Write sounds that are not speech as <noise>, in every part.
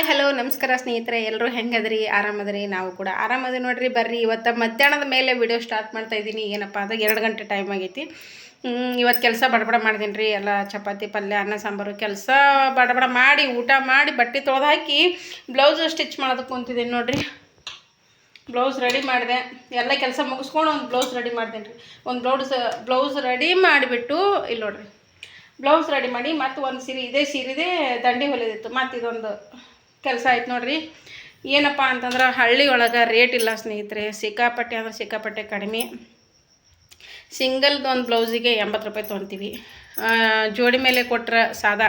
Hi, hello, ನಮಸ್ಕಾರ ಸ್ನೇಹಿತರೆ. ಎಲ್ಲರೂ ಹೆಂಗದ್ರಿ? ಆರಾಮದ್ರಿ? ನಾವು ಕೂಡ ಆರಾಮದ್ರಿ ನೋಡ್ರಿ. ಬರ್ರಿ, ಇವತ್ತು ಮಧ್ಯಾಹ್ನದ ಮೇಲೆ ವಿಡಿಯೋ ಸ್ಟಾರ್ಟ್ ಮಾಡ್ತಾ ಇದ್ದೀನಿ. ಏನಪ್ಪ ಅಂದ್ರೆ ಎರಡು ಗಂಟೆ ಟೈಮ್ ಆಗೈತಿ. ಇವತ್ತು ಕೆಲಸ ಬಡಬಡ ಮಾಡಿದ್ದೀನಿ ರೀ ಎಲ್ಲ ಚಪಾತಿ, ಪಲ್ಯ, ಅನ್ನ, ಸಾಂಬಾರು ಕೆಲಸ ಬಡಬಡ ಮಾಡಿ, ಊಟ ಮಾಡಿ, ಬಟ್ಟೆ ತೊಳೆದು ಹಾಕಿ ಬ್ಲೌಸ್ ಸ್ಟಿಚ್ ಮಾಡೋದಕ್ಕೆ ಕುಂತಿದ್ದೀನಿ ನೋಡ್ರಿ. ಬ್ಲೌಸ್ ರೆಡಿ ಮಾಡಿದೆ. ಎಲ್ಲ ಕೆಲಸ ಮುಗಿಸ್ಕೊಂಡು ಒಂದು ಬ್ಲೌಸ್ ರೆಡಿ ಮಾಡ್ತೀನಿ ರೀ ಒಂದು ಬ್ಲೌಸ್ ಬ್ಲೌಸ್ ರೆಡಿ ಮಾಡಿಬಿಟ್ಟು ಇಲ್ಲಿ ನೋಡ್ರಿ. ಬ್ಲೌಸ್ ರೆಡಿ ಮಾಡಿ, ಮತ್ತು ಒಂದು ಸೀರೆ, ಇದೇ ಸೀರೆದೇ ದಂಡಿ ಹೊಲಿದಿತ್ತು. ಮತ್ತು ಇದೊಂದು ಕೆಲಸ ಆಯ್ತು ನೋಡ್ರಿ. ಏನಪ್ಪ ಅಂತಂದ್ರೆ ಹಳ್ಳಿ ಒಳಗೆ ರೇಟ್ ಇಲ್ಲ ಸ್ನೇಹಿತರೆ. ಸಿಕ್ಕಾಪಟ್ಟೆ ಅಂದ್ರೆ ಸಿಕ್ಕಾಪಟ್ಟೆ ಕಡಿಮೆ. ಸಿಂಗಲ್ದು ಒಂದು ಬ್ಲೌಸಿಗೆ ಎಂಬತ್ತು ರೂಪಾಯಿ ತೊಗೊತೀವಿ. ಜೋಡಿ ಮೇಲೆ ಕೊಟ್ರೆ ಸಾದಾ.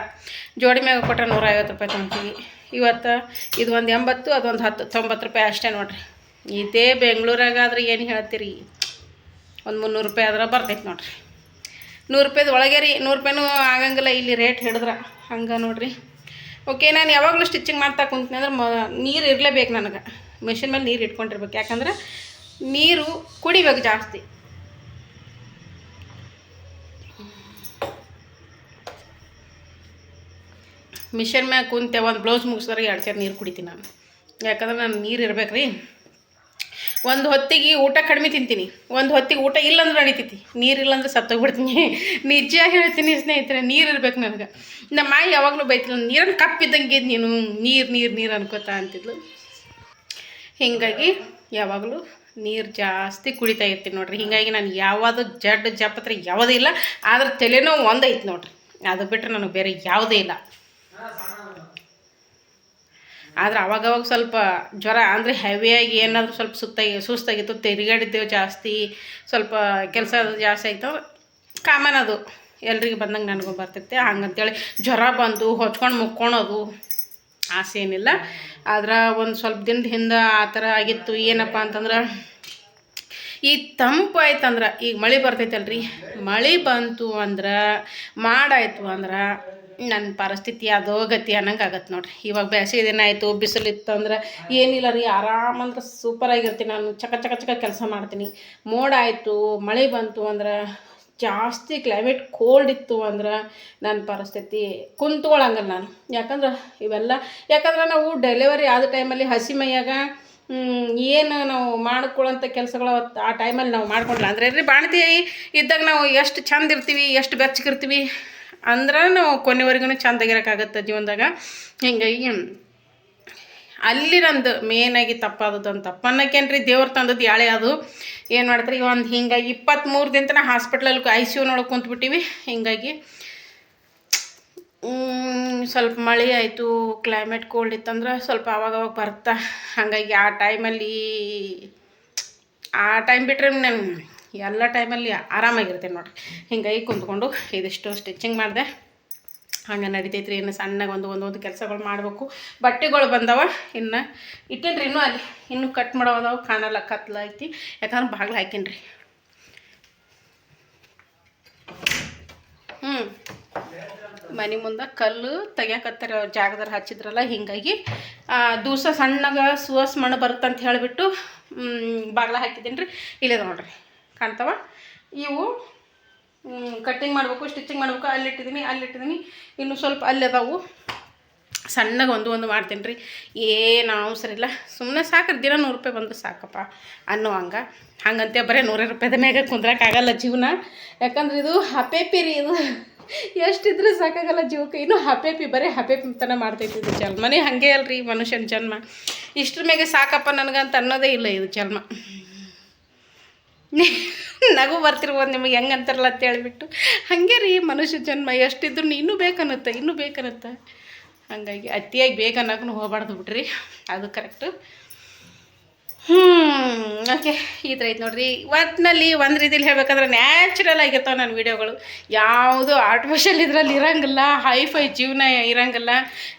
ಜೋಡಿ ಮೇಲೆ ಕೊಟ್ಟರೆ ನೂರ ಐವತ್ತು ರೂಪಾಯಿ ತೊಗೊತೀವಿ. ಇವತ್ತು ಇದು ಒಂದು ಎಂಬತ್ತು, ಅದೊಂದು ಹತ್ತು, ತೊಂಬತ್ತು ರೂಪಾಯಿ ಅಷ್ಟೇ ನೋಡ್ರಿ. ಇದೇ ಬೆಂಗಳೂರಾಗಾದ್ರೆ ಏನು ಹೇಳ್ತೀರಿ? ಒಂದು ಮುನ್ನೂರು ರೂಪಾಯಿ ಆದ್ರೆ ಬರ್ತೈತೆ ನೋಡ್ರಿ. ನೂರು ರೂಪಾಯ್ದು ಒಳಗೆ ರೀ, ನೂರು ರೂಪಾಯಿನೂ ಆಗಂಗಿಲ್ಲ ಇಲ್ಲಿ ರೇಟ್ ಹಿಡಿದ್ರೆ. ಹಂಗೆ ನೋಡ್ರಿ. ಓಕೆ ನಾನು ಯಾವಾಗಲೂ ಸ್ಟಿಚಿಂಗ್ ಮಾಡ್ತಾ ಕುಂತೀನಿ ಅಂದ್ರೆ ಮ ನೀರು ಇರಲೇಬೇಕು ನನಗೆ. ಮೆಷಿನ್ ಮೇಲೆ ನೀರು ಇಟ್ಕೊಂಡಿರ್ಬೇಕು. ಯಾಕಂದ್ರೆ ನೀರು ಕುಡಿಬೇಕು ಜಾಸ್ತಿ. ಮಿಷನ್ ಮ್ಯಾಗ ಕುಂತೆ ಒಂದು ಬ್ಲೌಸ್ ಮುಗಿಸಿದ್ರೆ ಎರಡು ಸೇರು ನೀರು ಕುಡಿತೀನಿ ನಾನು. ಯಾಕಂದ್ರೆ ನಾನು ನೀರು ಇರ್ಬೇಕು ರೀ ಒಂದು ಹೊತ್ತಿಗೆ ಊಟ ಕಡಿಮೆ ತಿಂತೀನಿ. ಒಂದು ಹೊತ್ತಿಗೆ ಊಟ ಇಲ್ಲಂದ್ರೆ ನಡೀತೈತಿ. ನೀರಿಲ್ಲ ಅಂದ್ರೆ ಸತ್ತೋಗ್ಬಿಡ್ತೀನಿ. <laughs> ನಿಜ ಹೇಳ್ತೀನಿ ಸ್ನೇಹಿತರೆ, ನೀರು ಇರ್ಬೇಕು ನನಗೆ. ನಮ್ಮ ಮಾಯಿ ಯಾವಾಗಲೂ ಬೈತಿಲ್ಲ ನೀರನ್ನು ಕಪ್ಪಿದ್ದಂಗೆ ನೀನು, ನೀರು ನೀರು ನೀರು ಅನ್ಕೋತಾ ಅಂತಿದ್ಲು. ಹೀಗಾಗಿ ಯಾವಾಗಲೂ ನೀರು ಜಾಸ್ತಿ ಕುಡಿತಾ ಇರ್ತೀನಿ ನೋಡ್ರಿ. ಹೀಗಾಗಿ ನಾನು ಯಾವುದು ಜಡ್ ಜಪತ್ರೆ ಯಾವುದೇ ಇಲ್ಲ, ಆದ್ರೆ ತಲೆನೋವು ಒಂದೈತೆ ನೋಡ್ರಿ. ಅದು ಬಿಟ್ಟರೆ ನನಗೆ ಬೇರೆ ಯಾವುದೇ ಇಲ್ಲ. ಆದ್ರೆ ಅವಾಗವಾಗ ಸ್ವಲ್ಪ ಜ್ವರ, ಅಂದರೆ ಹೆವಿಯಾಗಿ ಏನಾದರೂ ಸ್ವಲ್ಪ ಸುತ್ತಾಗಿ, ಸುಸ್ತಾಗಿತ್ತು, ತಿರುಗಾಡಿದ್ದೇವೆ ಜಾಸ್ತಿ, ಸ್ವಲ್ಪ ಕೆಲಸ ಜಾಸ್ತಿ ಆಯಿತು. ಕಾಮನ್ ಅದು. ಎಲ್ರಿಗೆ ಬಂದಂಗೆ ನನಗೂ ಬರ್ತೈತೆ. ಹಂಗಂತೇಳಿ ಜ್ವರ ಬಂದು ಹೊಚ್ಕೊಂಡು ಮುಕ್ಕೊಳೋದು ಆಸೆ ಏನಿಲ್ಲ. ಆದ್ರೆ ಒಂದು ಸ್ವಲ್ಪ ದಿನದ ಹಿಂದೆ ಆ ಥರ ಆಗಿತ್ತು. ಏನಪ್ಪ ಅಂತಂದ್ರೆ, ಈ ತಂಪು ಆಯ್ತಂದ್ರೆ ಈಗ ಮಳೆ ಬರ್ತೈತಲ್ರಿ. ಮಳೆ ಬಂತು ಅಂದ್ರೆ, ಮಾಡಾಯ್ತು ಅಂದ್ರೆ ನನ್ನ ಪರಿಸ್ಥಿತಿ ಅದೋ ಗತಿ ಅನ್ನಂಗೆ ಆಗತ್ತೆ ನೋಡ್ರಿ. ಇವಾಗ ಬೇಸಿಗೆ ದಿನ ಆಯಿತು ಬಿಸಿಲಿತ್ತು ಅಂದ್ರೆ ಏನಿಲ್ಲ ರೀ ಆರಾಮಂದ್ರೆ ಸೂಪರಾಗಿರ್ತೀನಿ ನಾನು. ಚಕ ಚಕ ಚಕ ಕೆಲಸ ಮಾಡ್ತೀನಿ. ಮೋಡ ಆಯಿತು, ಮಳೆ ಬಂತು ಅಂದ್ರೆ ಜಾಸ್ತಿ ಕ್ಲೈಮೇಟ್ ಕೋಲ್ಡ್ ಇತ್ತು ಅಂದ್ರೆ ನನ್ನ ಪರಿಸ್ಥಿತಿ ಕುಂತ್ಕೊಳಂಗಲ್ಲ ನಾನು. ಯಾಕಂದ್ರೆ ಇವೆಲ್ಲ, ಯಾಕಂದ್ರೆ ನಾವು ಡೆಲಿವರಿ ಆದ ಟೈಮಲ್ಲಿ ಹಸಿ ಮೈಯಾಗ ಏನು ನಾವು ಮಾಡ್ಕೊಳ್ಳೋಂಥ ಕೆಲಸಗಳು ಆ ಟೈಮಲ್ಲಿ ನಾವು ಮಾಡ್ಕೊಂಡಿಲ್ಲ ಅಂದರೆ ರೀ ಬಾಣತಿ ಇದ್ದಾಗ ನಾವು ಎಷ್ಟು ಚಂದ ಇರ್ತೀವಿ, ಎಷ್ಟು ಬೆಚ್ಚಗಿರ್ತೀವಿ. ಅಂದ್ರೆ ನಾವು ಕೊನೆವರೆಗೂ ಚಂದಾಗಿರೋಕ್ಕಾಗತ್ತೆ ಜೀವನದಾಗ. ಹಿಂಗಾಗಿ ಅಲ್ಲಿ ನಂದು ಮೇನಾಗಿ ತಪ್ಪಾದದ್ದು ಅಂತ. ತಪ್ಪನ್ನಕ್ಕೇನ್ರಿ ದೇವ್ರು ತಂದದ್ದು ಯಾಳೆ ಅದು? ಏನು ಮಾಡ್ತಾರೆ ಒಂದು ಹಿಂಗಾಗಿ ಇಪ್ಪತ್ತ್ಮೂರು ದಿನ ಹಾಸ್ಪಿಟ್ಲಲ್ಲಿ ಐ ಸಿ ಯು ಕುಂತ್ಬಿಟ್ಟಿವಿ. ಹಿಂಗಾಗಿ ಸ್ವಲ್ಪ ಮಳೆ ಆಯಿತು ಕ್ಲೈಮೇಟ್ ಕೋಲ್ಡ್ ಇತ್ತಂದ್ರೆ ಸ್ವಲ್ಪ ಅವಾಗ ಅವಾಗ ಬರ್ತಾ. ಹಾಗಾಗಿ ಆ ಟೈಮಲ್ಲಿ ಆ ಟೈಮ್ ಬಿಟ್ಟರೆ ನಾನು ಎಲ್ಲ ಟೈಮಲ್ಲಿ ಆರಾಮಾಗಿರುತ್ತೆ ನೋಡ್ರಿ. ಹಿಂಗಾಗಿ ಕುಂತ್ಕೊಂಡು ಇದಿಷ್ಟು ಸ್ಟಿಚಿಂಗ್ ಮಾಡಿದೆ. ಹಂಗೆ ನಡಿತೈತ್ರಿ, ಇನ್ನು ಸಣ್ಣಗೆ ಒಂದು ಒಂದು ಒಂದು ಕೆಲಸಗಳು ಮಾಡಬೇಕು. ಬಟ್ಟೆಗಳು ಬಂದವ, ಇನ್ನು ಇಟ್ಟೇನ್ರಿ ಇನ್ನೂ ಅಲ್ಲಿ. ಇನ್ನೂ ಕಟ್ ಮಾಡೋ ಅದಾವ ಕಾಣಲ್ಲ, ಕತ್ಲ ಐತಿ. ಯಾಕಂದ್ರೆ ಬಾಗಿಲು ಹಾಕೀನಿ ಹ್ಞೂ ಮನೆ ಮುಂದೆ ಕಲ್ಲು ತೆಗಿಯಾಕತ್ತಾರ ಜಾಗದಲ್ಲಿ ಹಚ್ಚಿದ್ರಲ್ಲ, ಹಿಂಗಾಗಿ ದಿವಸ ಸಣ್ಣಗೆ ಸುವಾಸ ಮಣ್ಣು ಬರುತ್ತಂತ ಹೇಳಿಬಿಟ್ಟು ಬಾಗ್ಲ ಹಾಕಿದ್ದೀನಿ ರೀ ಇಲ್ಲೇ ನೋಡ್ರಿ. ಕಾಣ್ತಾವ. ಇವು ಕಟ್ಟಿಂಗ್ ಮಾಡಬೇಕು ಸ್ಟಿಚಿಂಗ್ ಮಾಡಬೇಕು ಅಲ್ಲಿಟ್ಟಿದ್ದೀನಿ ಅಲ್ಲಿಟ್ಟಿದ್ದೀನಿ ಇನ್ನು ಸ್ವಲ್ಪ ಅಲ್ಲಿ ಅದಾವು. ಸಣ್ಣಗೆ ಒಂದು ಒಂದು ಮಾಡ್ತೀನಿ ರೀ. ಏನು ಅವಸರ ಇಲ್ಲ. ಸುಮ್ಮನೆ ಸಾಕ್ರಿ, ದಿನ ನೂರು ರೂಪಾಯಿ ಬಂದು ಸಾಕಪ್ಪ ಅನ್ನೋ ಹಂಗೆ. ಹಂಗಂತೆ ಬರೀ ನೂರ ರೂಪಾಯಿದ ಮ್ಯಾಗ ಕುಂದ್ರಕ್ಕಾಗಲ್ಲ ಜೀವನ. ಯಾಕಂದ್ರೆ ಇದು ಹಪೇಪಿ ರೀ ಇದು. ಎಷ್ಟಿದ್ರೆ ಸಾಕಾಗಲ್ಲ ಜೀವಕ್ಕೆ. ಇನ್ನು ಹಪೇಪಿ, ಬರೀ ಹಪೇಪಿ ತನ ಮಾಡ್ತೈತಿ ಇದು ಜನ್ಮನೇ ಹಾಗೆ ಅಲ್ರಿ ಮನುಷ್ಯನ ಜನ್ಮ. ಇಷ್ಟ್ರ ಮ್ಯಾಗೆ ಸಾಕಪ್ಪ ನನಗಂತ ಅನ್ನೋದೇ ಇಲ್ಲ ಇದು ಜನ್ಮ. <laughs> ನಗು ಬರ್ತಿರ್ಬೋದು ನಿಮಗೆ ಹೆಂಗೆ ಅಂತಾರಲ್ಲ ಅಂತ ಹೇಳಿಬಿಟ್ಟು. ಹಾಗೆ ರೀ ಮನುಷ್ಯ ಜನ್ಮ, ಎಷ್ಟಿದ್ರು ಇನ್ನೂ ಬೇಕನ್ನುತ್ತೆ ಇನ್ನೂ ಬೇಕನ್ನುತ್ತೆ. ಹಾಗಾಗಿ ಅತಿಯಾಗಿ ಬೇಕನ್ನೋಕ್ಕೂ ಹೋಗ್ಬಾರ್ದು ಬಿಡ್ರಿ. ಅದು ಕರೆಕ್ಟು ಹ್ಞೂ ಓಕೆ ಈ ಥರ ಐತೆ ನೋಡ್ರಿ. ಒಟ್ಟಿನಲ್ಲಿ ಒಂದು ರೀತಿಲಿ ಹೇಳ್ಬೇಕಂದ್ರೆ ನ್ಯಾಚುರಲ್ ಆಗಿರ್ತಾವೆ ನನ್ನ ವೀಡಿಯೋಗಳು. ಯಾವುದು ಆರ್ಟಿಫಿಷಿಯಲ್ ಇದರಲ್ಲಿ ಇರೋಂಗಿಲ್ಲ ಹೈಫೈ ಜೀವನ ಇರೋಂಗಿಲ್ಲ.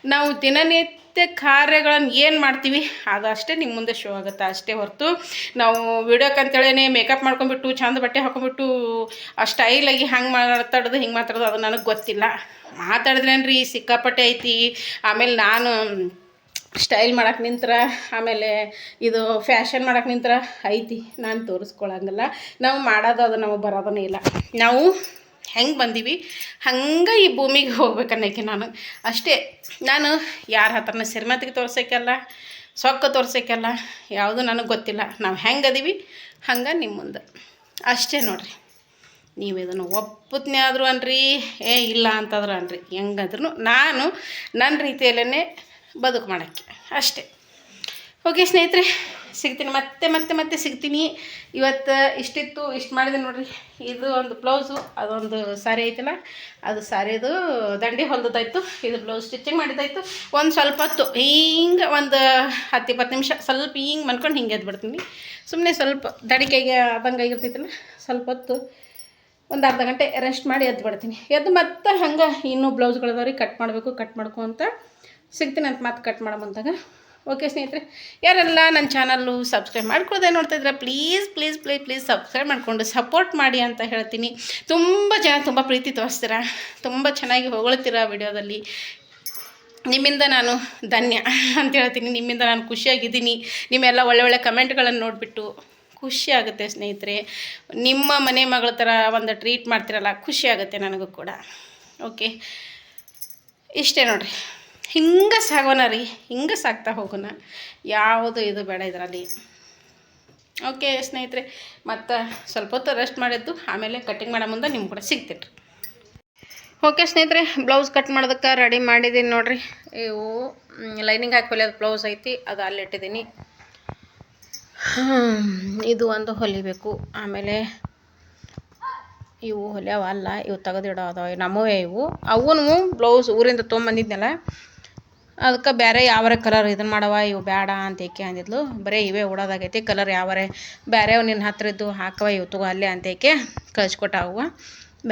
ನಾವು ದಿನನಿತ್ಯ ಕಾರ್ಯಗಳನ್ನು ಏನು ಮಾಡ್ತೀವಿ? ಅದು ಅಷ್ಟೇ ನಿಮ್ಮ ಮುಂದೆ ಶೋ ಆಗುತ್ತೆ ಅಷ್ಟೇ ಹೊರತು. ನಾವು ವಿಡಿಯೋಕ್ಕಂತೇಳಿ ಮೇಕಪ್ ಮಾಡ್ಕೊಂಡ್ಬಿಟ್ಟು, ಚಂದ ಬಟ್ಟೆ ಹಾಕೊಂಡ್ಬಿಟ್ಟು, ಆ ಸ್ಟೈಲಾಗಿ ಹಂಗೆ ಮಾತಾಡೋದು ಹಿಂಗೆ ಮಾತಾಡೋದು ಅದು ನನಗೆ ಗೊತ್ತಿಲ್ಲ. ಮಾತಾಡಿದ್ರೇನ್ರಿ, ಸಿಕ್ಕಾಪಟ್ಟೆ ಐತಿ. ಆಮೇಲೆ ನಾನು ಸ್ಟೈಲ್ ಮಾಡಕ್ಕೆ ನಿಂತ್ರ, ಆಮೇಲೆ ಇದು ಫ್ಯಾಷನ್ ಮಾಡೋಕೆ ನಿಂತ್ರ, ಐತಿ. ನಾನು ತೋರಿಸ್ಕೊಳಂಗಿಲ್ಲ. ನಾವು ಮಾಡೋದು ಅದು ನಮಗೆ ಬರೋದನೇ ಇಲ್ಲ. ನಾವು ಹೆಂಗೆ ಬಂದೀವಿ? ಹಂಗೆ ಈ ಭೂಮಿಗೆ ಹೋಗ್ಬೇಕನ್ನಕ್ಕೆ ನಾನು. ಅಷ್ಟೇ, ನಾನು ಯಾರ ಹತ್ರನ ಸಿರಿಮತಿಗೆ ತೋರ್ಸೋಕ್ಕಲ್ಲ, ಸೊಕ್ಕ ತೋರ್ಸೋಕ್ಕಲ್ಲ ಯಾವುದು ನನಗೆ ಗೊತ್ತಿಲ್ಲ. ನಾವು ಹೆಂಗೆ ಅದೀವಿ? ಹಂಗೆ ನಿಮ್ಮ ಮುಂದೆ. ಅಷ್ಟೇ ನೋಡಿರಿ. ನೀವು ಇದನ್ನು ಒಪ್ಪತ್ನೇ ಆದರೂ ಅನ್ರಿ, ಏ ಇಲ್ಲ ಅಂತಂದ್ರೆ ಅನ್ರಿ. ಹೆಂಗಾದ್ರೂ ನಾನು ನನ್ನ ರೀತಿಯಲ್ಲೇ ಬದುಕು ಮಾಡೋಕ್ಕೆ. ಅಷ್ಟೇ. ಓಕೆ ಸ್ನೇಹಿತರೆ ಸಿಗ್ತೀನಿ. ಮತ್ತೆ ಮತ್ತೆ ಮತ್ತೆ ಸಿಗ್ತೀನಿ. ಇವತ್ತು ಇಷ್ಟಿತ್ತು, ಇಷ್ಟು ಮಾಡಿದೆ ನೋಡ್ರಿ. ಇದು ಒಂದು ಬ್ಲೌಸು, ಅದೊಂದು ಸಾರಿ ಐತಲ್ಲ, ಅದು ಸಾರಿದು ದಂಡಿ ಹೊಲ್ದಾಯ್ತು ಇದು ಬ್ಲೌಸ್ ಸ್ಟಿಚಿಂಗ್ ಮಾಡಿದ್ದಾಯ್ತು ಒಂದು ಸ್ವಲ್ಪ ಹೊತ್ತು, ಹಿಂಗೆ ಒಂದು ಹತ್ತು ಇಪ್ಪತ್ತು ನಿಮಿಷ, ಸ್ವಲ್ಪ ಹಿಂಗೆ ಮನ್ಕೊಂಡು ಹಿಂಗೆ ಎದ್ದು ಬಿಡ್ತೀನಿ ಸುಮ್ಮನೆ ಸ್ವಲ್ಪ ದಡಿಕೆಗೆ ಆದಂಗೆ ಆಗಿರ್ತೈತಲ್ಲ, ಸ್ವಲ್ಪ ಹೊತ್ತು ಒಂದು ಅರ್ಧ ಗಂಟೆ ರೆಸ್ಟ್ ಮಾಡಿ ಎದ್ದು ಬಿಡ್ತೀನಿ ಎದ್ದು ಮತ್ತೆ ಹಂಗೆ ಇನ್ನೂ ಬ್ಲೌಸ್ಗಳದವ್ರಿಗೆ ಕಟ್ ಮಾಡಬೇಕು, ಕಟ್ ಮಾಡ್ಕೊ ಅಂತ. ಸಿಗ್ತೀನಿ ಅಂತ ಮತ್ತೆ ಕಟ್ ಮಾಡೋ ಮುಂದಾಗ ಓಕೆ ಸ್ನೇಹಿತರೆ, ಯಾರೆಲ್ಲ ನನ್ನ ಚಾನಲ್ಲು ಸಬ್ಸ್ಕ್ರೈಬ್ ಮಾಡ್ಕೊಳ್ದೆ ನೋಡ್ತಾ ಇದ್ರೆ please please please please subscribe ಮಾಡಿಕೊಂಡು ಸಪೋರ್ಟ್ ಮಾಡಿ ಅಂತ ಹೇಳ್ತೀನಿ. ತುಂಬ ಜನ ತುಂಬ ಪ್ರೀತಿ ತೋರಿಸ್ತೀರ, ತುಂಬ ಚೆನ್ನಾಗಿ ಹೊಗಳ್ತೀರ ವಿಡಿಯೋದಲ್ಲಿ. ನಿಮ್ಮಿಂದ ನಾನು ಧನ್ಯ ಅಂತ ಹೇಳ್ತೀನಿ, ನಿಮ್ಮಿಂದ ನಾನು ಖುಷಿಯಾಗಿದ್ದೀನಿ. ನಿಮ್ಮೆಲ್ಲ ಒಳ್ಳೆ ಒಳ್ಳೆ ಕಮೆಂಟ್ಗಳನ್ನು ನೋಡಿಬಿಟ್ಟು ಖುಷಿ ಆಗುತ್ತೆ ಸ್ನೇಹಿತರೆ. ನಿಮ್ಮ ಮನೆ ಮಗಳ ಥರ ಒಂದು ಟ್ರೀಟ್ ಮಾಡ್ತಿರಲ್ಲ, ಖುಷಿ ಆಗುತ್ತೆ ನನಗೂ ಕೂಡ. ಓಕೆ, ಇಷ್ಟೇ ನೋಡ್ರಿ. ಹಿಂಗೆ ಸಾಗೋಣ ರೀ, ಹಿಂಗೆ ಸಾಕ್ತಾ ಹೋಗೋಣ. ಯಾವುದು ಇದು ಬೇಡ ಇದರಲ್ಲಿ. ಓಕೆ ಸ್ನೇಹಿತರೆ, ಮತ್ತು ಸ್ವಲ್ಪ ಹೊತ್ತು ರೆಸ್ಟ್ ಮಾಡಿದ್ದು, ಆಮೇಲೆ ಕಟ್ಟಿಂಗ್ ಮಾಡೋ ಮುಂದೆ ನಿಮ್ಮ ಕೂಡ ಸಿಗ್ತೀನಿ ಓಕೆ ಸ್ನೇಹಿತರೆ ಬ್ಲೌಸ್ ಕಟ್ ಮಾಡೋದಕ್ಕೆ ರೆಡಿ ಮಾಡಿದ್ದೀನಿ ನೋಡಿರಿ. ಇವು ಲೈನಿಂಗ್ ಹಾಕಿ ಹೊಲಿಯೋದು ಬ್ಲೌಸ್ ಐತಿ, ಅದು ಅಲ್ಲಿಟ್ಟಿದ್ದೀನಿ ಇದು ಒಂದು ಹೊಲಿಬೇಕು. ಆಮೇಲೆ ಇವು ಹೊಲಿಯವ ಅಲ್ಲ, ಇವು ತೆಗೆದಿಡೋ ಅದಾವೆ ನಮ್ಮವೇ ಇವು. ಅವನು ಬ್ಲೌಸ್ ಊರಿಂದ ತೊಗೊಂಬಂದಿದ್ನಲ್ಲ ಅದಕ್ಕೆ ಬೇರೆ ಯಾವರೆ ಕಲರ್ ಇದನ್ನು ಮಾಡವ ಇವು ಬೇಡ ಅಂತ ಏಕೆ ಅಂದಿದ್ಲು. ಬರೀ ಇವೇ ಉಡೋದಾಗೈತಿ ಕಲರ್ ಯಾವರೆ. ಬೇರೆ ನಿನ್ನ ಹತ್ತಿರ ಇದ್ದು ಹಾಕವ ಇವು ತಗೋ ಅಲ್ಲೇ ಅಂತ ಈಕೆ ಕಳಿಸ್ಕೊಟ್ಟ ಅವ್ವ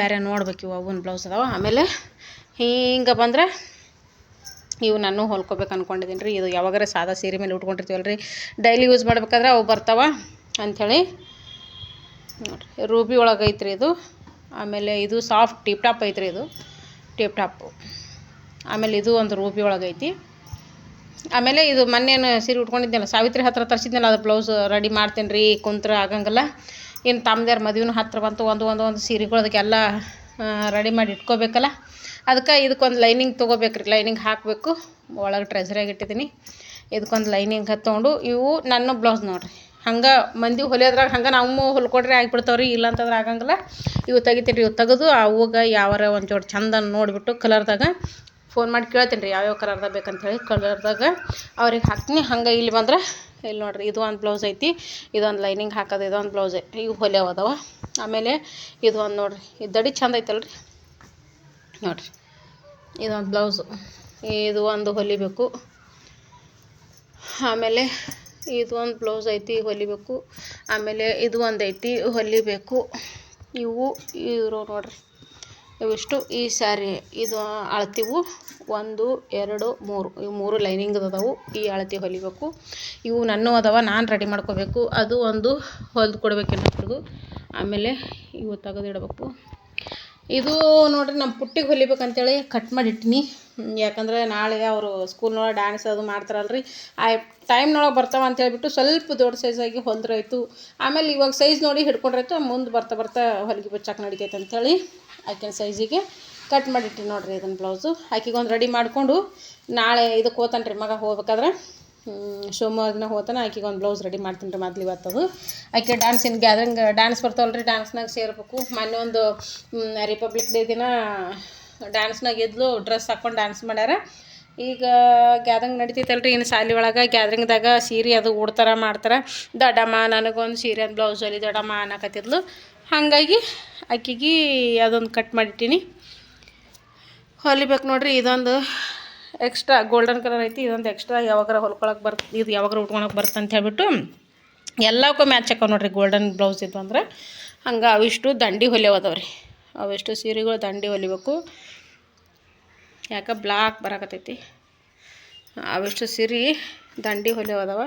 ಬೇರೆ ನೋಡ್ಬೇಕು ಇವು ಅವನ ಬ್ಲೌಸ್ ಅದಾವ. ಆಮೇಲೆ ಹಿಂಗೆ ಬಂದ್ರೆ ಇವು ನಾನು ಹೊಲ್ಕೋಬೇಕು ಅಂದ್ಕೊಂಡಿದ್ದೀನಿ ರೀ ಇದು ಯಾವಾಗಾರ ಸಾದಾ ಸೀರೆ ಮೇಲೆ ಉಟ್ಕೊಂಡಿರ್ತೀವಲ್ಲ ರೀ ಡೈಲಿ ಯೂಸ್ ಮಾಡ್ಬೇಕಾದ್ರೆ ಅವು ಬರ್ತಾವ ಅಂಥೇಳಿ. ನೋಡಿರಿ ರೂಬಿ ಒಳಗೆ ಐತ್ರಿ ಇದು. ಆಮೇಲೆ ಇದು ಸಾಫ್ಟ್ ಟಿಪ್ ಟಾಪ್ ಐತ್ರಿ ಇದು. ಟಿಪ್ ಟಾಪು ಆಮೇಲೆ ಇದು ಒಂದು ರೂಪಿ ಒಳಗೆ ಐತಿ. ಆಮೇಲೆ ಇದು ಮೊನ್ನೇನು ಸೀರೆ ಉಟ್ಕೊಂಡಿದ್ದೆನಲ್ಲ ಸಾವಿತ್ರಿ ಹತ್ರ ತರಿಸಿದ್ನಲ್ಲ, ಅದು ಬ್ಲೌಸ್ ರೆಡಿ ಮಾಡ್ತೇನೆ ರೀ ಕುಂತ್ರ ಆಗಂಗಿಲ್ಲ. ಇನ್ನು ತಮ್ಮದ್ಯಾರ ಮದುವೆನೂ ಹತ್ರ ಬಂತು, ಒಂದು ಒಂದು ಒಂದು ಸೀರೆಗಳದಕ್ಕೆಲ್ಲ ರೆಡಿ ಮಾಡಿ ಇಟ್ಕೋಬೇಕಲ್ಲ. ಅದಕ್ಕೆ ಇದಕ್ಕೊಂದು ಲೈನಿಂಗ್ ತೊಗೋಬೇಕ್ರಿ ಲೈನಿಂಗ್ ಹಾಕಬೇಕು. ಒಳಗೆ ಟ್ರೆಸರಿಯಾಗಿ ಇಟ್ಟಿದ್ದೀನಿ ಇದಕ್ಕೊಂದು ಲೈನಿಂಗ್ ತೊಗೊಂಡು ಇವು ನನ್ನ ಬ್ಲೌಸ್ ನೋಡಿರಿ. ಹಂಗೆ ಮಂದಿ ಹೊಲಿಯೋದ್ರಾಗ ಹಂಗೆ ನಾವು ಹೊಲ್ಕೊಡ್ರಿ ಆಗಿಬಿಡ್ತಾವ್ರಿ ಇಲ್ಲ ಅಂತಂದ್ರೆ ಆಗಂಗಿಲ್ಲ. ಇವು ತೆಗಿತೀನಿ ಇವು ತೆಗೆದು, ಅವಾಗ ಯಾವಾರ ಒಂದು ಜೋಡಿ ಚಂದ ನೋಡಿಬಿಟ್ಟು ಕಲರ್ದಾಗ ಫೋನ್ ಮಾಡಿ ಕೇಳ್ತೀನಿ ರೀ ಯಾವ್ಯಾವ ಕಲರ್ದಾಗ ಬೇಕಂತ ಹೇಳಿ ಕಲರ್ದಾಗ ಅವ್ರಿಗೆ ಹಾಕ್ತೀನಿ. ಹಂಗೆ ಇಲ್ಲಿ ಬಂದ್ರೆ ಇಲ್ಲಿ ನೋಡಿರಿ ಇದು ಒಂದು ಬ್ಲೌಸ್ ಐತಿ ಇದೊಂದು ಲೈನಿಂಗ್ ಹಾಕೋದು ಇದೊಂದು ಬ್ಲೌಸ್ ಇವು ಹೊಲಿಯವ ಅದಾವ. ಆಮೇಲೆ ಇದು ಒಂದು ನೋಡಿರಿ ಇದು ದಡಿ ಚಂದ ಐತಲ್ರಿ. ನೋಡಿರಿ ಇದೊಂದು ಬ್ಲೌಸು, ಇದು ಒಂದು ಹೊಲಿಬೇಕು ಆಮೇಲೆ ಇದು ಒಂದು ಬ್ಲೌಸ್ ಐತಿ ಹೊಲಿಬೇಕು ಆಮೇಲೆ ಇದು ಒಂದು ಐತಿ ಹೊಲಿಬೇಕು ಇವು ಇವರು ನೋಡ್ರಿ. ಇವಿಷ್ಟು ಈ ಸ್ಯಾರಿ ಇದು ಅಳ್ತಿವು ಒಂದು ಎರಡು ಮೂರು. ಇವು ಮೂರು ಲೈನಿಂಗ್ ಅದಾವು. ಈ ಅಳತೆ ಹೊಲಿಬೇಕು. ಇವು ನನ್ನೂ ಅದಾವ ನಾನು ರೆಡಿ ಮಾಡ್ಕೋಬೇಕು. ಅದು ಒಂದು ಹೊಲ್ದು ಕೊಡ್ಬೇಕು ಇನ್ನೊಬ್ರದ್ದು ಆಮೇಲೆ ಇವು ತೆಗೆದಿಡ್ಬೇಕು. ಇದು ನೋಡ್ರಿ ನಮ್ಮ ಪುಟ್ಟಿಗೆ ಹೊಲಿಬೇಕಂತೇಳಿ ಕಟ್ ಮಾಡಿ ಇಟ್ಟಿನಿ ಹ್ಮ್, ಯಾಕಂದ್ರೆ ನಾಳೆ ಅವರು ಸ್ಕೂಲ್ನೊಳಗೆ ಡ್ಯಾನ್ಸ್ ಅದು ಮಾಡ್ತಾರಲ್ರಿ. ಆ ಟೈಮ್ನೊಳಗೆ ಬರ್ತಾವ ಅಂತ ಹೇಳಿಬಿಟ್ಟು ಸ್ವಲ್ಪ ದೊಡ್ಡ ಸೈಜಾಗಿ ಹೊಲ್ದ್ರಾಯ್ತು. ಆಮೇಲೆ ಇವಾಗ ಸೈಜ್ ನೋಡಿ ಹಿಡ್ಕೊಂಡ್ರಾಯ್ತು ಮುಂದೆ ಬರ್ತಾ ಬರ್ತಾ ಹೊಲಿಗೆ ಬಚ್ಚಾಕ ನಡಿತೈತೆ ಅಂಥೇಳಿ ಆಕಿನ ಸೈಜಿಗೆ ಕಟ್ ಮಾಡಿಟ್ಟು ನೋಡಿರಿ ಇದನ್ನು ಬ್ಲೌಸು ಆಕಿಗೊಂದು ರೆಡಿ ಮಾಡಿಕೊಂಡು ನಾಳೆ ಇದಕ್ಕೆ ಹೋತಾನೆ ರೀ ಮಗ ಹೋಗ್ಬೇಕಾದ್ರೆ. ಶಿವಮೊಗ್ಗನ ಹೋತಾನೆ, ಆಕಿಗೆ ಒಂದು ಬ್ಲೌಸ್ ರೆಡಿ ಮಾಡ್ತೀನಿ ರೀ ಮೊದ್ಲು ಇವತ್ತದು ಆಕೆ ಡ್ಯಾನ್ಸಿನ ಗ್ಯಾದರಿಂಗ್ ಡ್ಯಾನ್ಸ್ ಬರ್ತಾವಲ್ಲ ರೀ ಡ್ಯಾನ್ಸ್ನಾಗ ಸೇರ್ಬೇಕು. ಮೊನ್ನೆ ಒಂದು ರಿಪಬ್ಲಿಕ್ ಡೇ ದಿನ ಡ್ಯಾನ್ಸ್ನಾಗ ಇದ್ಲು ಡ್ರೆಸ್ ಹಾಕ್ಕೊಂಡು ಡ್ಯಾನ್ಸ್ ಮಾಡ್ಯಾರ. ಈಗ ಗ್ಯಾದಂಗ್ ನಡಿತೈತಲ್ಲ ರೀ ಇನ್ನು ಶಾಲೆ ಒಳಗೆ. ಗ್ಯಾದರಿಂಗ್ದಾಗ ಸೀರೆ ಅದು ಉಡ್ತಾರ ಮಾಡ್ತಾರೆ. ದಡಮ್ಮ ನನಗೊಂದು ಸೀರೆ ಒಂದು ಬ್ಲೌಸ್ ಹೊಲಿ ದೊಡ್ಡಮ್ಮ ಅನ್ನಕತ್ತಿದ್ಲು. ಹಾಗಾಗಿ ಆಕಿಗೆ ಅದೊಂದು ಕಟ್ ಮಾಡಿಟ್ಟೀನಿ. ಹೊಲಿಬೇಕು ನೋಡ್ರಿ ಇದೊಂದು ಎಕ್ಸ್ಟ್ರಾ ಗೋಲ್ಡನ್ ಕಲರ್ ಐತಿ, ಇದೊಂದು ಎಕ್ಸ್ಟ್ರಾ ಯಾವಾಗಾರ ಹೊಲ್ಕೊಳಕ್ಕೆ ಬರ್ತ ಇದು ಯಾವಾಗಾರ ಉಟ್ಕೊಳಕ್ಕೆ ಬರುತ್ತೆ ಅಂತ ಹೇಳ್ಬಿಟ್ಟು ಎಲ್ಲಕ್ಕೂ ಮ್ಯಾಚ್ ಹಾಕೋ ನೋಡ್ರಿ ಗೋಲ್ಡನ್ ಬ್ಲೌಸ್ ಇದು ಅಂದ್ರೆ. ಹಂಗೆ ಅವಿಷ್ಟು ದಂಡಿ ಹೊಲಿಯವ ಅದಾವ್ರಿ. ಅವಿಷ್ಟು ಸೀರೆಗಳು ದಂಡಿ ಹೊಲಿಬೇಕು. ಯಾಕೆ? ಬ್ಲಾಕ್ ಬರಕತ್ತೈತಿ. ಅವೆಷ್ಟು ಸೀರೆ ದಂಡಿ ಹೊಲಿಯವ ಅದಾವ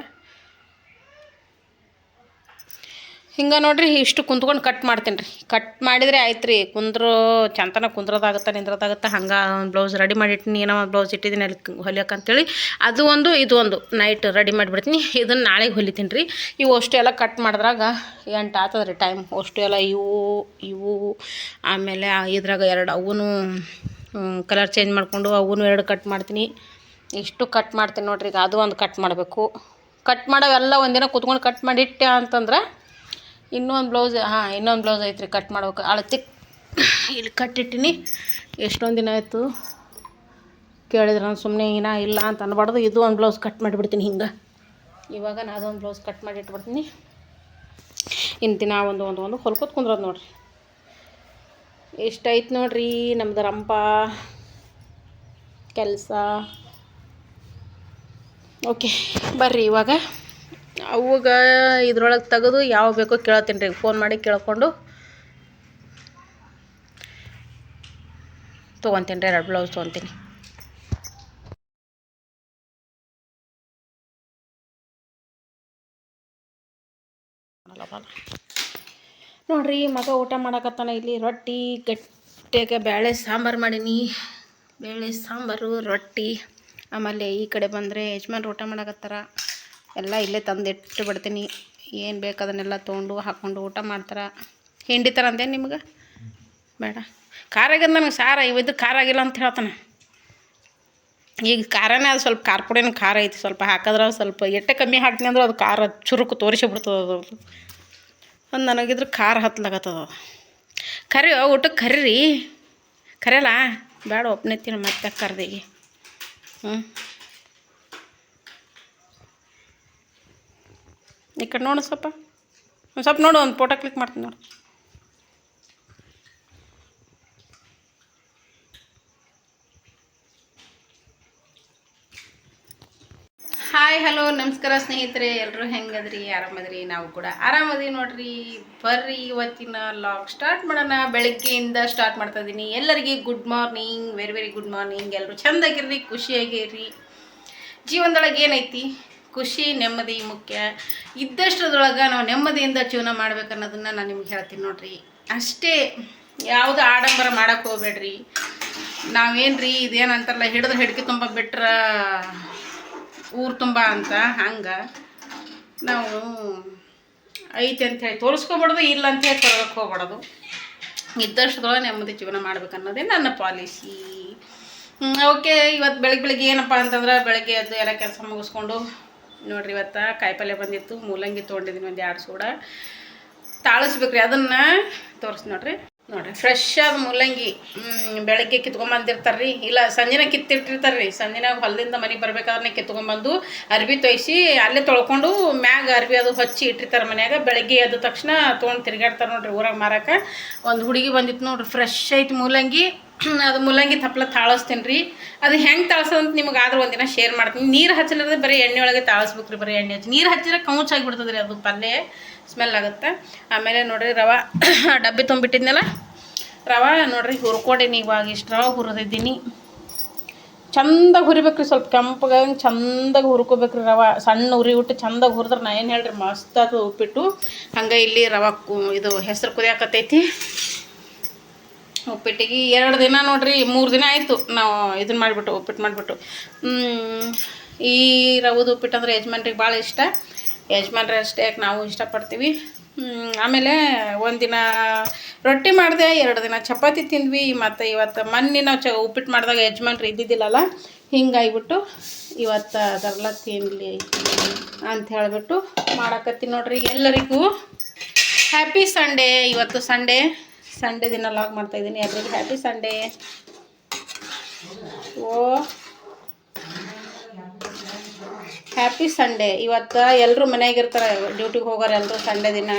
ಹಿಂಗೆ ನೋಡಿರಿ, ಇಷ್ಟು ಕುಂತ್ಕೊಂಡು ಕಟ್ ಮಾಡ್ತೀನಿ ರೀ. ಕಟ್ ಮಾಡಿದರೆ ಆಯ್ತು ರೀ ಕುಂದ್ರು ಚಂತನ ಕುಂದ್ರದಾಗತ್ತೆ, ನಿಂದ್ರದಾಗತ್ತೆ, ಹಂಗೆ ಒಂದು ಬ್ಲೌಸ್ ರೆಡಿ ಮಾಡಿಟ್ಟಿನಿ, ಏನೋ ಒಂದು ಬ್ಲೌಸ್ ಇಟ್ಟಿದ್ದೀನಿ ಅಲ್ಲಿ ಹೊಲಿಯೋಕ್ಕಂಥೇಳಿ ಅದು ಒಂದು, ಇದು ಒಂದು ನೈಟ್ ರೆಡಿ ಮಾಡಿಬಿಡ್ತೀನಿ. ಇದನ್ನು ನಾಳೆಗೆ ಹೊಲಿತೀನಿ ರೀ. ಇವು ಅಷ್ಟು ಎಲ್ಲ ಕಟ್ ಮಾಡಿದ್ರಾಗ ಎಂಟು ಆಗ್ತದೆ ರೀ ಟೈಮ್ ಅಷ್ಟು ಎಲ್ಲ ಇವು ಇವು, ಆಮೇಲೆ ಇದ್ರಾಗ ಎರಡು ಅವೂ ಕಲರ್ ಚೇಂಜ್ ಮಾಡಿಕೊಂಡು ಅವೂ ಎರಡು ಕಟ್ ಮಾಡ್ತೀನಿ. ಇಷ್ಟು ಕಟ್ ಮಾಡ್ತೀನಿ ನೋಡ್ರಿ, ಈಗ ಅದು ಒಂದು ಕಟ್ ಮಾಡಬೇಕು. ಕಟ್ ಮಾಡೋವೆಲ್ಲ ಒಂದಿನ ಕುತ್ಕೊಂಡು ಕಟ್ ಮಾಡಿಟ್ಟೆ ಅಂತಂದ್ರೆ ಇನ್ನೊಂದು ಬ್ಲೌಸ್ ಹಾಂ, ಇನ್ನೊಂದು ಬ್ಲೌಸ್ ಐತ್ರಿ ಕಟ್ ಮಾಡ್ಬೇಕು. ಅಳತಿ ಇಲ್ಲಿ ಕಟ್ಟಿಟ್ಟಿನಿ ಎಷ್ಟೊಂದು ದಿನ ಆಯಿತು? ಕೇಳಿದ್ರೆ ನಾನು ಸುಮ್ಮನೆ ಏನ ಇಲ್ಲ ಅಂತ ಅನ್ಬಾರ್ದು. ಇದು ಒಂದು ಬ್ಲೌಸ್ ಕಟ್ ಮಾಡಿಬಿಡ್ತೀನಿ ಹಿಂಗೆ. ಇವಾಗ ನಾನು ಅದೊಂದು ಬ್ಲೌಸ್ ಕಟ್ ಮಾಡಿ ಇಟ್ಬಿಡ್ತೀನಿ. ಇನ್ನು ದಿನ ಒಂದು ಒಂದು ಒಂದು ಹೊಲ್ಕೊತ್ ಕುಂದ್ರೋದು ನೋಡ್ರಿ. ಎಷ್ಟೈತೆ ನೋಡ್ರಿ ನಮ್ದು ರಂಪ, ಕೆಲಸ. ಓಕೆ ಬರ್ರಿ ಇವಾಗ. ಅವಾಗ ಇದ್ರೊಳಗೆ ತೆಗೆದು ಯಾವ ಬೇಕೋ ಕೇಳತ್ತೀನಿ ರೀ. ಫೋನ್ ಮಾಡಿ ಕೇಳ್ಕೊಂಡು ತೊಗೊತೀನಿ ರೀ, ಎರಡು ಬ್ಲೌಸ್ ತೊಗೊತೀನಿ. ನೋಡ್ರಿ ಮಗ ಊಟ ಮಾಡಕತ್ತಾನ ಇಲ್ಲಿ. ರೊಟ್ಟಿ, ಗಟ್ಟಿಯಾಗ ಬೇಳೆ ಸಾಂಬಾರು ಮಾಡೀನಿ. ಬೇಳೆ ಸಾಂಬಾರು, ರೊಟ್ಟಿ. ಆಮೇಲೆ ಈ ಕಡೆ ಬಂದರೆ ಯಜಮಾನ್ರು ಊಟ ಮಾಡಕತ್ತಾರ. ಎಲ್ಲ ಇಲ್ಲೇ ತಂದು ಇಟ್ಟು ಬಿಡ್ತೀನಿ. ಏನು ಬೇಕು ಅದನ್ನೆಲ್ಲ ತೊಗೊಂಡು ಹಾಕ್ಕೊಂಡು ಊಟ ಮಾಡ್ತಾರೆ. ಥರ ಅಂದೇನು ನಿಮ್ಗೆ? ಬೇಡ. ಖಾರ ಆಗ್ಯದ ನನಗೆ ಸಾರ ಇವಿದ್ದು ಖಾರ ಆಗಿಲ್ಲ ಅಂತ ಹೇಳ್ತಾನೆ. ಈಗ ಖಾರನೇ ಅದು ಸ್ವಲ್ಪ ಖಾರ ಪುಡಿನೂ ಖಾರ ಐತಿ, ಸ್ವಲ್ಪ ಹಾಕಿದ್ರೆ ಸ್ವಲ್ಪ ಎಟ್ಟೆ ಕಮ್ಮಿ ಹಾಕ್ತೀನಿ ಅಂದ್ರೆ ಅದು ಖಾರ ಚುರುಕು ತೋರಿಸಿ ಬಿಡ್ತದೆ ಅದು. ಒಂದು ನನಗಿದ್ರೆ ಖಾರ ಹತ್ಲಾಗತ್ತದ ಅದು. ಕರಿ ಊಟಕ್ಕೆ ಕರೀರಿ. ಕರೆಯಲ್ಲ? ಬೇಡ ಒಬ್ಬನೇ ತಿನ್ನು ಮತ್ತೆ ಕರ್ದಿಗೆ. ಹ್ಞೂ ಈ ಕಡೆ ನೋಡು ಸ್ವಲ್ಪ. ಒಂದು ಸ್ವಲ್ಪ ನೋಡು, ಒಂದು ಫೋಟೋ ಕ್ಲಿಕ್ ಮಾಡ್ತೀನಿ ನೋಡು. ಹಾಯ್ ಹಲೋ ನಮಸ್ಕಾರ ಸ್ನೇಹಿತರೆ ಎಲ್ಲರೂ ಹೆಂಗದ್ರಿ, ಆರಾಮದ್ರಿ? ನಾವು ಕೂಡ ಆರಾಮದಿ ನೋಡ್ರಿ. ಬರ್ರಿ ಇವತ್ತಿನ ಲಾಗ್ ಸ್ಟಾರ್ಟ್ ಮಾಡೋಣ. ಬೆಳಗ್ಗೆಯಿಂದ ಸ್ಟಾರ್ಟ್ ಮಾಡ್ತಾ ಇದ್ದೀನಿ ಎಲ್ಲರಿಗೆ good morning very very good morning ಎಲ್ಲರೂ ಚೆಂದಾಗಿರ್ರಿ ಖುಷಿಯಾಗಿರ್ರಿ. ಜೀವನದೊಳಗೆ ಏನೈತಿ? ಖುಷಿ, ನೆಮ್ಮದಿ ಮುಖ್ಯ. ಇದ್ದಷ್ಟರದೊಳಗೆ ನಾವು ನೆಮ್ಮದಿಯಿಂದ ಜೀವನ ಮಾಡ್ಬೇಕನ್ನೋದನ್ನು ನಾನು ನಿಮ್ಗೆ ಹೇಳ್ತೀನಿ ನೋಡ್ರಿ. ಅಷ್ಟೇ ಯಾವುದು ಆಡಂಬರ ಮಾಡಕ್ಕೆ ಹೋಗ್ಬೇಡ್ರಿ. ನಾವೇನ್ರಿ ಇದೇನು ಅಂತಾರಲ್ಲ ಹಿಡಿದ್ರೆ ಹಿಡಿಕೆ ತುಂಬ ಬಿಟ್ರೆ ಊರು ತುಂಬ ಅಂತ? ಹಂಗೆ. ನಾವು ಐತೆ ಅಂತ ಹೇಳಿ ತೋರಿಸ್ಕೊಬಾರ್ದು ಇಲ್ಲ ಅಂತ ಹೇಳಿ ತೊರಗಕ್ಕೆ ಹೋಗ್ಬಾರ್ದು ಇದ್ದಷ್ಟದೊಳಗೆ ನೆಮ್ಮದಿ ಜೀವನ ಮಾಡ್ಬೇಕನ್ನೋದೇ ನನ್ನ ಪಾಲಿಸಿ. ಓಕೆ ಇವತ್ತು ಬೆಳಗ್ಗೆ ಬೆಳಗ್ಗೆ ಏನಪ್ಪ ಅಂತಂದ್ರೆ, ಬೆಳಗ್ಗೆ ಅದು ಎಲ್ಲ ಕೆಲಸ ಮುಗಿಸ್ಕೊಂಡು ನೋಡ್ರಿ ಇವತ್ತು ಕಾಯಿಪಲ್ಯ ಬಂದಿತ್ತು, ಮೂಲಂಗಿ ತೊಗೊಂಡಿದ್ದೀನಿ ಒಂದು ಎರಡು ಸೂಡ. ತಾಳಿಸ್ಬೇಕ್ರಿ, ಅದನ್ನು ತೋರಿಸಿ ನೋಡ್ರಿ. ನೋಡ್ರಿ ಫ್ರೆಶ್ ಆದ ಮೂಲಂಗಿ ಬೆಳಗ್ಗೆ ಕಿತ್ಕೊಂಬಂದಿರ್ತಾರೆ ರೀ ಇಲ್ಲ, ಸಂಜೆನ ಕಿತ್ತಿಟ್ಟಿರ್ತಾರೆ ರೀ ಸಂಜೆನಾಗ ಹೊಲದಿಂದ ಮನೆಗೆ ಬರ್ಬೇಕಾದ್ರೆ ಕಿತ್ಕೊಂಬಂದು ಅರ್ಬಿ ತೊಯ್ಸಿ ಅಲ್ಲೇ ತೊಳ್ಕೊಂಡು ಮ್ಯಾಗ ಅರ್ಬಿ ಅದು ಹಚ್ಚಿ ಇಟ್ಟಿರ್ತಾರೆ ಮನ್ಯಾಗ. ಬೆಳಗ್ಗೆ ಎದ್ದ ತಕ್ಷಣ ತೊಗೊಂಡು ತಿರ್ಗಾಡ್ತಾರೆ ನೋಡ್ರಿ, ಊರಾಗ ಮಾರಾಕ. ಒಂದು ಹುಡುಗಿ ಬಂದಿತ್ತು ನೋಡ್ರಿ ಫ್ರೆಶ್ ಐತಿ ಮೂಲಂಗಿ. <clears throat> ಅದು ಮೂಲಂಗಿ ತಪ್ಪಲ ತಾಳಿಸ್ತೀನಿ ರೀ ಅದು ಹೆಂಗೆ ತಾಳ್ಸೋದಂತ ನಿಮ್ಗೆ ಆದ್ರೆ ಒಂದಿನ ಶೇರ್ ಮಾಡ್ತೀನಿ. ನೀರು ಹಚ್ಚಲಾರ್ದೆ ಬರೀ ಎಣ್ಣೆ ಒಳಗೆ ತಾಳಿಸ್ಬೇಕು ರೀ ಬರೀ ಎಣ್ಣೆ ಹಚ್ಚಿ. ನೀರು ಹಚ್ಚಿದ್ರೆ ಕೌಚ್ ಆಗಿಬಿಡ್ತದೆ ರೀ ಅದು ಪಲ್ಯ. ಸ್ಮೆಲ್ ಆಗುತ್ತೆ. ಆಮೇಲೆ ನೋಡಿರಿ ರವೆ. <coughs> ಡಬ್ಬಿ ತುಂಬಿಟ್ಟಿದ್ನಲ್ಲ? ರವೆ ನೋಡಿರಿ ಹುರ್ಕೊಡೀನಿ ಇವಾಗ. ಇಷ್ಟು ರವೆ ಹುರಿದಿದ್ದೀನಿ. ಚಂದಾಗಿ ಹುರಿಬೇಕ್ರಿ, ಸ್ವಲ್ಪ ಕೆಂಪಗಾಗಿ ಚಂದಾಗಿ ಹುರ್ಕೋಬೇಕ್ರಿ ರವೆ. ಸಣ್ಣ ಉರಿ ಬಿಟ್ಟು ಚಂದಾಗಿ ಹುರಿದ್ರೆ ನಾ ಏನು ಹೇಳ್ರಿ, ಮಸ್ತ್ ಅದು ಉಪ್ಪಿಟ್ಟು. ಹಂಗೆ ಇಲ್ಲಿ ರವೆ ಇದು ಹೆಸರು ಕುದಿಯಾಕತ್ತೈತಿ. ಉಪ್ಪಿಟ್ಟಿಗೆ ಎರಡು ದಿನ ನೋಡ್ರಿ, ಮೂರು ದಿನ ಆಯಿತು ನಾವು ಇದನ್ನ ಮಾಡಿಬಿಟ್ಟು, ಉಪ್ಪಿಟ್ಟು ಮಾಡಿಬಿಟ್ಟು. ಈ ರವದ ಉಪ್ಪಿಟ್ಟು ಅಂದ್ರೆ ಯಜಮಾನ್ರಿಗೆ ಭಾಳ ಇಷ್ಟ. ಯಜಮಾನ್ರೆ ಅಷ್ಟೇ ಯಾಕೆ ನಾವು ಇಷ್ಟಪಡ್ತೀವಿ. ಆಮೇಲೆ ಒಂದಿನ ರೊಟ್ಟಿ ಮಾಡಿದೆ, ಎರಡು ದಿನ ಚಪಾತಿ ತಿಂದ್ವಿ. ಮತ್ತು ಇವತ್ತು ಮೊನ್ನೆ ನಾವು ಚ ಉಪ್ಪಿಟ್ಟು ಮಾಡಿದಾಗ ಯಜಮಾನ್ರು ಇದ್ದಿದ್ದಿಲ್ಲಲ್ಲ ಹಿಂಗಾಗಿಬಿಟ್ಟು ಇವತ್ತು ಅದೆಲ್ಲ ತಿನ್ನಲಿ ಅಂತ ಹೇಳಿಬಿಟ್ಟು ಮಾಡಕತ್ತೀನಿ ನೋಡ್ರಿ ಎಲ್ಲರಿಗೂ. ಹ್ಯಾಪಿ ಸಂಡೇ ಇವತ್ತು ಸಂಡೇ ಸಂಡೇ ದಿನ ಲಾಗ್ ಮಾಡ್ತಾ ಇದ್ದೀನಿ ಅದ್ರಿಗೆ ಹ್ಯಾಪಿ ಸಂಡೇ. ಓ. Happy Sunday. ಇವತ್ತು ಎಲ್ಲರೂ ಮನೆಯಾಗಿರ್ತಾರೆ ಡ್ಯೂಟಿಗೆ ಹೋಗೋರು ಎಲ್ಲರೂ ಸಂಡೇ ದಿನ.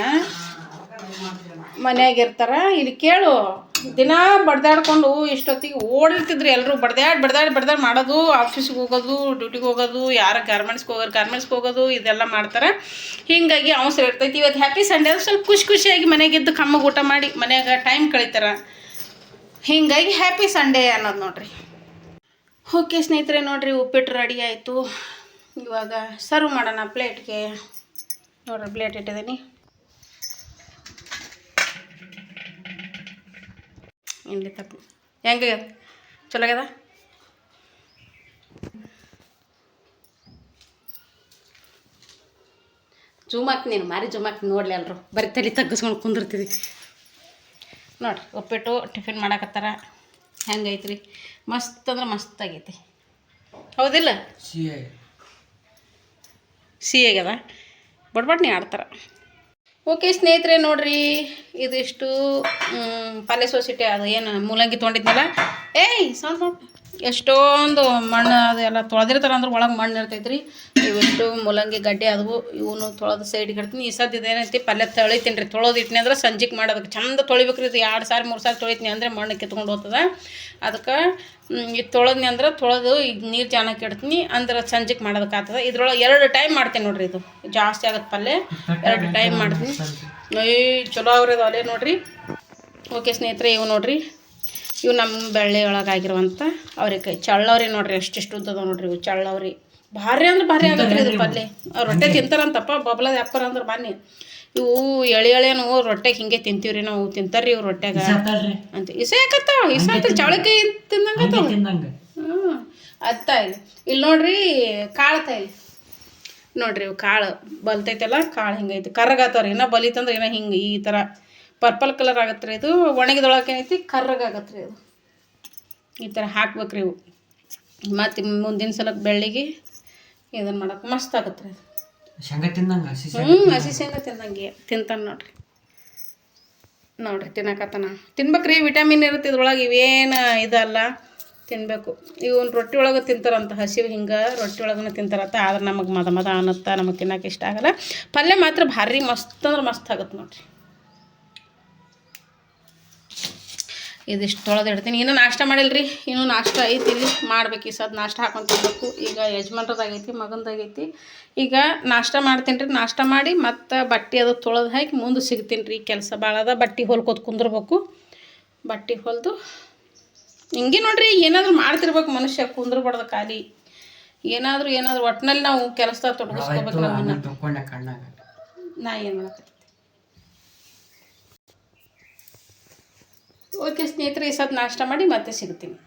ಮನೆಯಾಗಿರ್ತಾರೆ ಇಲ್ಲಿ ಕೇಳು. ದಿನ ಬಡ್ದಾಡ್ಕೊಂಡು ಇಷ್ಟೊತ್ತಿಗೆ ಓಡಿರ್ತಿದ್ರು ಎಲ್ಲರೂ ಬಡ್ದಾಡ್ ಬಡ್ದಾಡ್ ಬಡ್ದಾಡ್ ಮಾಡೋದು ಆಫೀಸ್ಗೆ ಹೋಗೋದು ಡ್ಯೂಟಿಗೆ ಹೋಗೋದು, ಯಾರ ಗಾರ್ಮೆಂಟ್ಸ್ಗೆ ಹೋಗೋರು ಗಾರ್ಮೆಂಟ್ಸ್ಗೆ ಹೋಗೋದು, ಇದೆಲ್ಲ ಮಾಡ್ತಾರೆ. ಹೀಗಾಗಿ ಅವಸರ ಇರ್ತೈತಿ. ಇವತ್ತು ಹ್ಯಾಪಿ ಸಂಡೇ ಸ್ವಲ್ಪ ಖುಷಿ ಖುಷಿಯಾಗಿ ಮನೆಗಿದ್ದು ಕಮ್ಮಗೆ ಊಟ ಮಾಡಿ ಮನೆಯಾಗ ಟೈಮ್ ಕಳೀತಾರೆ. ಹೀಗಾಗಿ ಹ್ಯಾಪಿ ಸಂಡೇ ಅನ್ನೋದು ನೋಡ್ರಿ. ಓಕೆ ಸ್ನೇಹಿತರೆ, ನೋಡ್ರಿ ಉಪ್ಪಿಟ್ಟು ರೆಡಿ ಆಯಿತು. ಇವಾಗ ಸರ್ವ್ ಮಾಡೋಣ ಪ್ಲೇಟ್ಗೆ ನೋಡ್ರಿ ಪ್ಲೇಟ್ ಇಟ್ಟಿದ್ದೀನಿ. ಇಲ್ಲಿ ತಪ್ಪು. ಹೆಂಗೆ? ಚಲೋ ಆಗ್ಯದ? ಜೂಮ್ ನೀನು ಮಾರಿ ಜೂಮ್ ಹಾಕ್ತೀನಿ ನೋಡ್ಲಿ ಎಲ್ಲರೂ ಬರೀ ತಲೆ ತಗ್ಗಿಸ್ಕೊಂಡು ಕುಂದಿರ್ತೀವಿ ನೋಡ್ರಿ ಉಪ್ಪಿಟ್ಟು ಟಿಫಿನ್ ಮಾಡಕತ್ತಾರ. ಹೆಂಗೈತ್ರಿ? ಮಸ್ತ್ ಅಂದ್ರೆ ಮಸ್ತ್ ಆಗೈತಿ. ಹೌದಿಲ್ಲ? ಸಿಹಿ ಆಗ್ಯದ? ಬಡ್ಬಡ್ ನೀ ಆಡ್ತಾರ. ಓಕೆ ಸ್ನೇಹಿತರೆ ನೋಡ್ರಿ ಇದಿಷ್ಟು ಪಾಲೆ ಸೊಸಿಟಿ ಅದು ಏನು ಮೂಲಂಗಿ ತೊಗೊಂಡಿದ್ನಲ್ಲ ಏಯ್, ಸೌಂಡ್ ಎಷ್ಟೊಂದು ಮಣ್ಣು ಅದೆಲ್ಲ ತೊಳೆದಿರ್ತಾರ ಅಂದ್ರೆ ಒಳಗೆ ಮಣ್ಣು ಇರ್ತೈತ್ರಿ. ಇವಿಷ್ಟು ಮೂಲಂಗಿ, ಗಡ್ಡೆ ಅದು ಇವನು ತೊಳೆದು ಸೈಡ್ಗೆ ಇಡ್ತೀನಿ ಈ ಸದ್ದು ಇದೇನೈತಿ ಪಲ್ಯ ತೊಳಿತೀನಿ ರೀ. ತೊಳೆದು ಇಟ್ಟಿನಿ ಅಂದ್ರೆ ಸಂಜೆಗೆ ಮಾಡೋದಕ್ಕೆ. ಚಂದ ತೊಳಿಬೇಕ್ರಿ ಇದು ಎರಡು ಸಾರಿ, ಮೂರು ಸಾರಿ ತೊಳಿತೀನಿ ಅಂದರೆ ಮಣ್ಣು ಕಿತ್ಕೊಂಡು ಹೋಗ್ತದೆ. ಅದಕ್ಕೆ ಇದು ತೊಳೆದ್ನಿ ಅಂದ್ರೆ ತೊಳೆದು ಈಗ ನೀರು ಚೆನ್ನಾಗಿ ಇಡ್ತೀನಿ ಅಂದ್ರೆ ಸಂಜೆಗೆ ಮಾಡೋದಕ್ಕಾಗ್ತದೆ ಇದ್ರೊಳಗೆ ಎರಡು ಟೈಮ್ ಮಾಡ್ತೀನಿ ನೋಡ್ರಿ ಇದು. ಜಾಸ್ತಿ ಆಗುತ್ತೆ ಪಲ್ಯ, ಎರಡು ಟೈಮ್ ಮಾಡ್ತೀನಿ. ಏಯ್, ಚಲೋ ಅವ್ರಿ ಅಲೆ ನೋಡ್ರಿ. ಓಕೆ ಸ್ನೇಹಿತರೆ, ಇವು ನೋಡ್ರಿ. ಇವು ನಮ್ಮ ಬೆಳ್ಳಿ ಒಳಗಾಗಿರುವಂಥ ಅವ್ರಿಕಾಯಿ ಚಳ್ಳವ್ರಿ ನೋಡ್ರಿ ಎಷ್ಟಿಷ್ಟು ಉದ್ದದ ನೋಡ್ರಿ ಇವು ಚಳ್ಳವ್ರಿ. ಭಾರಿ ಅಂದ್ರೆ ಭಾರಿ ಆಗತ್ತೆ ಇದು ಪಲ್ಲೆ. ರೊಟ್ಟೆ ತಿಂತಾರಂತಪ್ಪ ಬಬ್ಲದ ಅಪ್ಪರ ಅಂದ್ರೆ ಬನ್ನಿ. ಇವು ಎಳೆ ಎಳೆನು ರೊಟ್ಟೆಗೆ ಹಿಂಗೆ ತಿಂತೀವ್ರಿ ನಾವು ತಿಂತಾರ್ರಿ ಇವು ರೊಟ್ಯಾಗ ಅಂತ ಇಸೆ ಯಾಕತ್ತಾವ ಇಸ ಅಂತ ಚಳಕಾಯಿ ತಿಂದಂಗತ್ತಾವ ಹ್ಞೂ ಅತ್ತ ಇಲ್ಲಿ. ಇಲ್ಲಿ ನೋಡ್ರಿ ಕಾಳು ತಾಯಿ ನೋಡ್ರಿ ಇವು ಕಾಳು ಬಲ್ತೈತಲ್ಲ ಕಾಳು ಹಿಂಗೈತಿ. ಕರ್ರಗಾತವ್ರಿ ಇನ್ನ ಬಲಿತಂದ್ರೆ ಏನೋ ಹಿಂಗೆ ಈ ಥರ ಪರ್ಪಲ್ ಕಲರ್ ಆಗತ್ತೆ ರೀ ಇದು. ಒಣಗಿದೊಳಗೆ ಏನೈತಿ? ಕರ್ರಗಾಗತ್ತೆ ರೀ ಇದು ಈ ಥರ ಹಾಕ್ಬೇಕ್ರಿ ಇವು. ಮತ್ತು ಮುಂದಿನ ಸಲ ಬೆಳ್ಳಿಗೆ ಇದನ್ನು ಮಾಡಕ್ಕೆ ಮಸ್ತ್ ಆಗತ್ತೆ ರೀ ಶೇಂಗಾ ತಿಂದಂಗೆ? ಹಸಿ ಹ್ಞೂ ಹಸಿ ಶೇಂಗಾ ತಿಂದಂಗೆ. ತಿಂತಾನೆ ನೋಡ್ರಿ. ನೋಡ್ರಿ ತಿನ್ನಕತ್ತಾನ. ತಿನ್ಬೇಕ್ರಿ ವಿಟಮಿನ್ ಇರುತ್ತೆ ಇದ್ರೊಳಗೆ ಇವೇನು ಇದಲ್ಲ. ತಿನ್ನಬೇಕು ಇವನ್ ರೊಟ್ಟಿ ಒಳಗೆ ತಿಂತಾರಂತ ಹಸಿವು ಹಿಂಗೆ ರೊಟ್ಟಿ ಒಳಗೂ ತಿಂತಾರಂತ. ಆದ್ರೆ ನಮಗೆ ಮದ ಮದ ಅನ್ನತ್ತ ನಮಗೆ ತಿನ್ನೋಕೆ ಇಷ್ಟ ಆಗಲ್ಲ. ಪಲ್ಯ ಮಾತ್ರ ಭಾರಿ ಮಸ್ತ್ ಅಂದ್ರೆ ಮಸ್ತ್ ಆಗುತ್ತೆ ನೋಡ್ರಿ. ಇದಿಷ್ಟು ತೊಳೆದು ಇಡ್ತೀನಿ. ಇನ್ನೂ ನಾಷ್ಟ ಮಾಡಿಲ್ರಿ? ಇನ್ನೂ ನಾಷ್ಟ ಐತಿ ಇಲ್ಲಿ. ಮಾಡ್ಬೇಕು ಈ ಸದ್ ನಾಷ್ಟ ಹಾಕೊಂಡು ತಿನ್ಬೇಕು. ಈಗ ಯಜಮಾನ್ರದಾಗೈತಿ ಮಗಂದಾಗೈತಿ. ಈಗ ನಾಷ್ಟ ಮಾಡ್ತೀನಿ ರೀ. ನಾಷ್ಟ ಮಾಡಿ ಮತ್ತು ಬಟ್ಟೆ ಅದು ತೊಳೆದು ಹಾಕಿ ಮುಂದೆ ಸಿಗ್ತೀನಿ ರೀ. ಕೆಲಸ ಭಾಳ ಅದ. ಬಟ್ಟೆ ಹೊಲ್ಕೋತ ಕುಂದಿರ್ಬೇಕು. ಬಟ್ಟೆ ಹೊಲ್ದು ಹಿಂಗೆ ನೋಡ್ರಿ ಏನಾದರೂ ಮಾಡ್ತಿರ್ಬೇಕು ಮನುಷ್ಯ. ಕುಂದ್ರಬಾರ್ದು ಖಾಲಿ. ಏನಾದರೂ ಏನಾದರೂ ಒಟ್ಟಿನಲ್ಲಿ ನಾವು ಕೆಲಸದಾಗ ತೊಡಗಿಸ್ಕೋಬೇಕು ನಮ್ಮನ್ನು. ನಾ ಏನು ಮಾಡತ್ತೆ ಓಕೆ ಸ್ನೇಹಿತರೆ ಈ ಸತ್ ನಾಷ್ಟ ಮಾಡಿ ಮತ್ತೆ ಸಿಗ್ತೀನಿ.